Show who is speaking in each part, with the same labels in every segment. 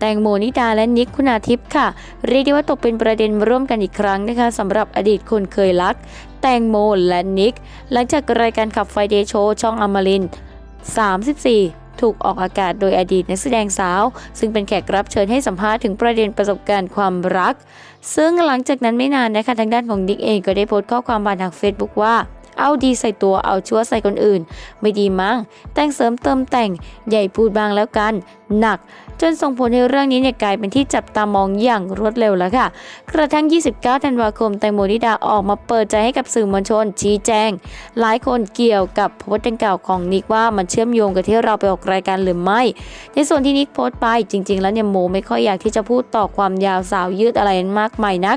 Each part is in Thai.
Speaker 1: แตงโมนิดาและนิกคุณาทิพย์ค่ะ เรียกได้ว่าตกเป็นประเด็นร่วมกันอีกครั้งนะคะสำหรับอดีตคนเคยรัก แตงโมและนิก หลังจากรายการขับไฟเดโชช่องอมรินทร์34ถูกออกอากาศโดยอดีตนักแสดงสาว ซึ่งเป็นแขกรับเชิญให้สัมภาษณ์ถึงประเด็นประสบการณ์ความรัก ซึ่งหลังจากนั้นไม่นานนะคะทางด้านของนิกเองก็ได้โพสต์ข้อความผ่านทาง Facebook ว่า เอาดีใส่ตัวเอาชั่วใส่คนอื่น ไม่ดีมั้งแต่งเสริมเติมแต่งใหญ่พูดบางแล้วกัน หนัก จนส่งผลให้เรื่องนี้เนี่ยกลายเป็นที่จับตามองอย่างรวดเร็วแล้วค่ะ กระทั่ง 29 ธันวาคมแตงโมนิดาออกมาเปิดใจให้กับสื่อมวลชน ชี้แจง หลายคนเกี่ยวกับโพสต์ดังกล่าวของนิกว่ามันเชื่อมโยงกับที่เราไปออกรายการหรือไม่ ในส่วนที่นิกโพสต์ไปจริง ๆ แล้วเนี่ยโมไม่ค่อยอยากที่จะพูดต่อความยาวสาวยืดอะไรมากมายนัก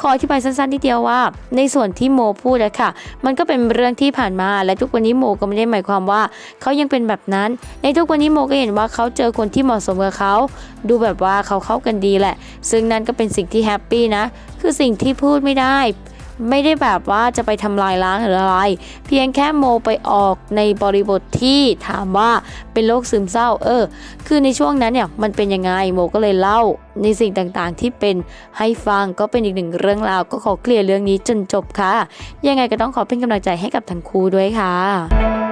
Speaker 1: ขออธิบายสั้นๆทีเดียวว่า ในส่วนที่โมพูดอะค่ะ มันก็เป็นเรื่องที่ผ่านมาและทุกวันนี้โมก็ไม่ได้หมายความว่าเขายังเป็นแบบนั้น ในทุกวันนี้โมก็เห็นว่าเขาเจอคนที่เหมาะสมกับเขา ดูแบบว่าเขาเข้ากันดีแหละ ซึ่งนั่นก็เป็นสิ่งที่แฮปปี้นะ คือสิ่งที่พูดไม่ได้ ไม่ได้แบบว่าจะไปทำลายล้างหรืออะไร เพียงแค่โมไปออกในบริบทที่ถามว่าเป็นโรคซึมเศร้า เออ คือในช่วงนั้นเนี่ยมันเป็นยังไงโมก็เลยเล่าในสิ่งต่างๆที่เป็นให้ฟังก็เป็นอีกหนึ่งเรื่องราวก็ขอเคลียร์เรื่องนี้จนจบค่ะ ยังไงก็ต้องขอเป็นกำลังใจให้กับทั้งคู่ด้วยค่ะ